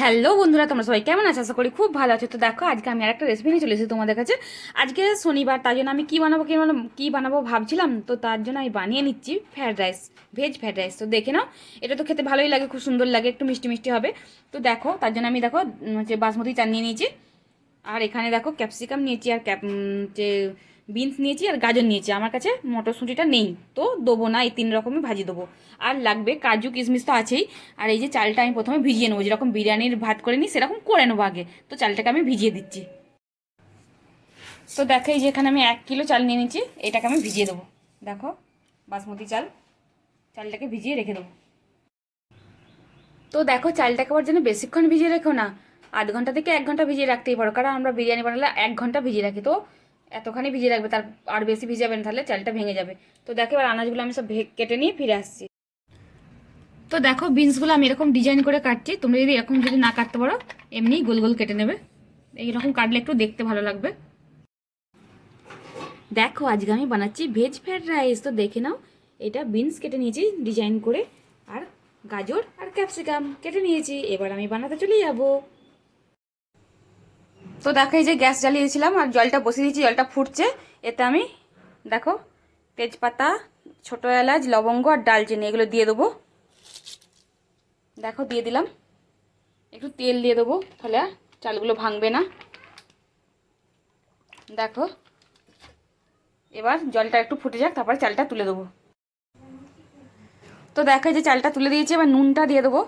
Hello বন্ধুরা, তোমরা সবাই কেমন আছো? আশা করি খুব ভালো আছো। তো দেখো, আজকে আমি আর একটা রেসিপি নিয়ে চলে এসেছি তোমাদের কাছে। আজকে শনিবার, তার জন্য আমি কী বানাবো কী বানাবো কী বানাবো ভাবছিলাম, তো তার জন্য আমি বানিয়ে নিচ্ছি fried rice veg fried rice তো দেখে নাও, এটা তো খেতে ভালোই লাগে, খুব সুন্দর লাগে, একটু মিষ্টি মিষ্টি হবে। তো দেখো, তার জন্য আমি দেখো হচ্ছে বাসমতি চাল নিয়ে নিয়েছি। আর এখানে দেখো ক্যাপসিকাম নিয়েছি আর ক্যাপ যে বিনস নিয়েছি আর গাজর নিয়েছি। আমার কাছে মটরশুঁটিটা নেই। তো দেবো না, এই তিন রকমই ভাজি দেবো। আর লাগবে কাজু, কিশমিশ তো আছেই। আর এই যে চালটা আমি প্রথমে ভিজিয়ে নেব। যেরকম বিরিয়ানির ভাত করে নিই, সেরকম করে নেব আগে। তো চালটাকে আমি ভিজিয়ে দিচ্ছি। তো দেখো এই যে এখানে আমি এক কিলো চাল নিয়ে নিচ্ছি এটাকে আমি ভিজিয়ে দেবো। দেখো, বাসমতি চাল। চালটাকে ভিজিয়ে রেখে দেবো। তো দেখো, চালটাকে আবার যেন বেশিক্ষণ ভিজিয়ে রেখো না। আধ ঘণ্টা থেকে এক ঘণ্টা ভিজিয়ে রাখতেই পারো। কারণ আমরা বিরিয়ানি বানালে এক ঘণ্টা ভিজিয়ে রাখি। তো এতখানি ভিজে রাখবে তার আর বেশি ভিজাবে না, তাহলে চালটা ভেঙে যাবে। তো দেখো, এবার আনাজগুলো আমি সব কেটে নিয়ে ফিরে আসছি। তো দেখো বিনসগুলো আমি এরকম ডিজাইন করে কাটছি। তোমরা যদি এরকম যদি না কাটতে পারো এমনি গোল গোল কেটে নেবে। এইরকম কাটলে একটু দেখতে ভালো লাগবে। দেখো, আজকে আমি বানাচ্ছি ভেজ ফ্রাইড রাইস তো দেখে নাও, এটা বিনস কেটে নিয়েছি ডিজাইন করে। আর গাজর আর ক্যাপসিকাম কেটে নিয়েছি। এবার আমি বানাতে চলে যাব। তো দেখো এই যে গ্যাস জ্বালিয়েছিলাম আর জলটা বসিয়ে দিয়েছি, জলটা ফুটছে। এতে আমি দেখো তেজপাতা, ছোটো এলাচ, লবঙ্গ আর ডালচিনি এগুলো দিয়ে দেবো। দেখো দিয়ে দিলাম। একটু তেল দিয়ে দেবো তাহলে চালগুলো ভাঙবে না। দেখো এবার জলটা একটু ফুটে যাক, তারপরে চালটা তুলে দেবো। তো দেখো যে চালটা তুলে দিয়েছি, এবার নুনটা দিয়ে দেবো।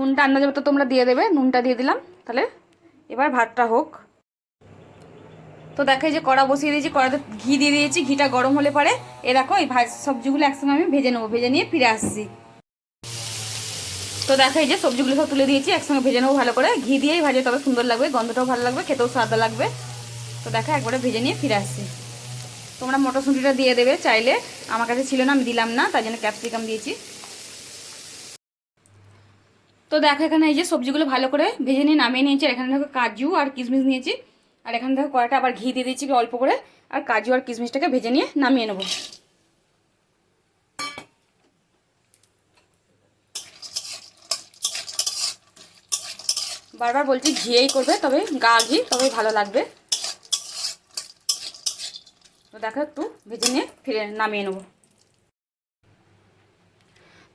নুনটা আন্দাজ মতো তোমরা দিয়ে দেবে, নুনটা দিয়ে দিলাম। তাহলে এবার ভাতটা হোক। তো দেখো যে কড়া বসিয়ে দিয়েছি, কড়াতে ঘি দিয়ে দিয়েছি, ঘিটা গরম হলে পরে এ দেখো এই ভাজ সবজিগুলো একসঙ্গে আমি ভেজে নেব, ভেজে নিয়ে ফিরে আসছি। তো দেখো এই যে সবজিগুলো সব তুলে দিয়েছি, একসঙ্গে ভেজে নেব ভালো করে। ঘি দিয়েই ভাজে তবে সুন্দর লাগবে, গন্ধটাও ভালো লাগবে, খেতেও স্বাদ লাগবে। তো দেখো একবারে ভেজে নিয়ে ফিরে আসছি। তোমরা মটরশুঁটিটা দিয়ে দেবে চাইলে, আমার কাছে ছিল না, আমি দিলাম না, তাই জন্য ক্যাপসিকাম দিয়েছি। তো দেখো এখানে এই যে সবজিগুলো ভালো করে ভেজে নিয়ে নামিয়ে নিয়েছি, আর এখানে দেখো কাজু আর কিশমিশ নিয়েছি। আর এখানে দেখো কড়াটা আবার ঘি দিয়ে দিয়েছি অল্প করে, আর কাজু আর কিশমিশটাকে ভেজে নিয়ে নামিয়ে নেব। বারবার বলছি ঘিয়েই করবে, তবে গা ঘি তবে ভালো লাগবে। তো দেখো একটু ভেজে নিয়ে ফিরে নামিয়ে নেব।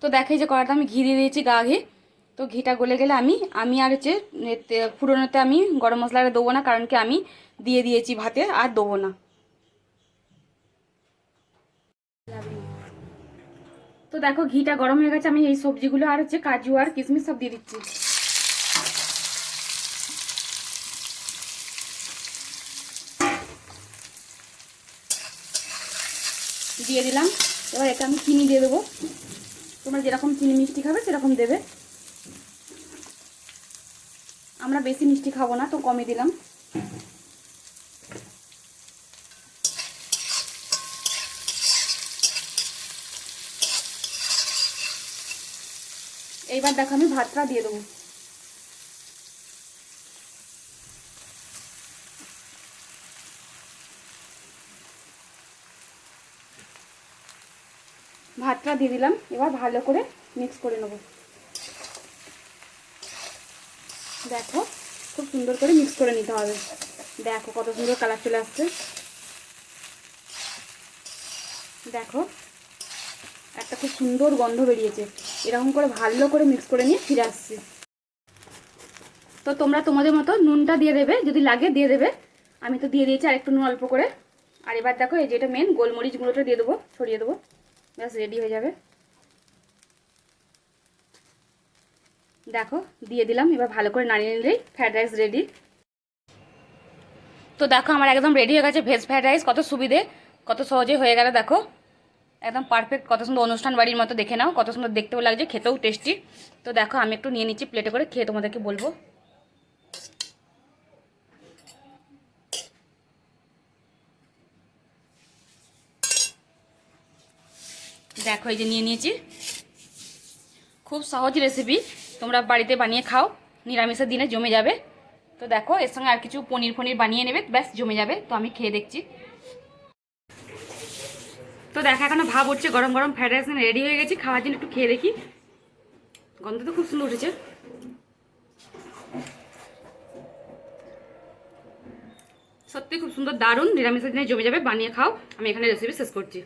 তো দেখো যে কড়াটা আমি ঘি দিয়ে দিয়েছি গা ঘি। তো ঘিটা গলে গেলে আমি আমি আর হচ্ছে ফুরোনোতে আমি গরম মশলাটা দেবো না, কারণ কি আমি দিয়ে দিয়েছি ভাতে আর দেবো না। তো দেখো ঘিটা গরম হয়ে গেছে, আমি এই সবজিগুলো আর হচ্ছে কাজু আর কিশমিশ সব দিয়ে দিচ্ছি। দিয়ে দিলাম, এবার এটা আমি চিনি দিয়ে দেবো। তোমরা যেরকম চিনি মিষ্টি খাবে, সেরকম দেবে। আমরা বেশি মিষ্টি খাব না, তো কমে দিলাম। এইবার দেখো আমি ভাতটা দিয়ে দেবো। ভাতটা দিয়ে দিলাম, এবার ভালো করে মিক্স করে নেব। দেখো, খুব সুন্দর করে মিক্স করে নিতে হবে। দেখো কত সুন্দর কালার চলে আসছে। দেখো, একটা খুব সুন্দর গন্ধ বেরিয়েছে। এরকম করে ভালো করে মিক্স করে নিয়ে ফিরে আসছি। তো তোমরা তোমাদের মতো নুনটা দিয়ে দেবে, যদি লাগে দিয়ে দেবে। আমি তো দিয়ে দিয়েছি আর একটু নুন অল্প করে। আর এবার দেখো, এই যেটা মেন গোলমরিচ গুঁড়োটা দিয়ে দেবো, ছড়িয়ে দেবো। ব্যাস রেডি হয়ে যাবে। দেখো, দিয়ে দিলাম। এবার ভালো করে নাড়িয়ে নিলেই ফ্রায়েড রাইস রেডি তো দেখো, আমার একদম রেডি হয়ে গেছে ভেজ ফ্রায়েড রাইস কত সুবিধে, কত সহজে হয়ে গেল, দেখো। একদম পারফেক্ট কত সুন্দর অনুষ্ঠান বাড়ির মতো দেখে নাও। কত সুন্দর দেখতেও লাগছে, খেতেও টেস্টি তো দেখো, আমি একটু নিয়ে নিচ্ছি প্লেটে করে, খেয়ে তোমাদেরকে বলব। দেখো, এই যে নিয়ে নিয়েছি। খুব সহজ রেসিপি তোমরা বাড়িতে বানিয়ে খাও, নিরামিষের দিনে জমে যাবে। তো দেখো, এর সঙ্গে আর কিছু পনির ফনির বানিয়ে নেবে, ব্যাস জমে যাবে, তো আমি খেয়ে দেখছি। তো দেখো, এখনও ভাব উঠছে, গরম গরম ফ্রাইড রাইস রেডি হয়ে গেছি, খাওয়ার জন্য একটু খেয়ে দেখি। গন্ধ তো খুব সুন্দর উঠেছে। সত্যি খুব সুন্দর, দারুণ, নিরামিষের দিনে জমে যাবে, বানিয়ে খাও। আমি এখানে রেসিপি শেষ করছি।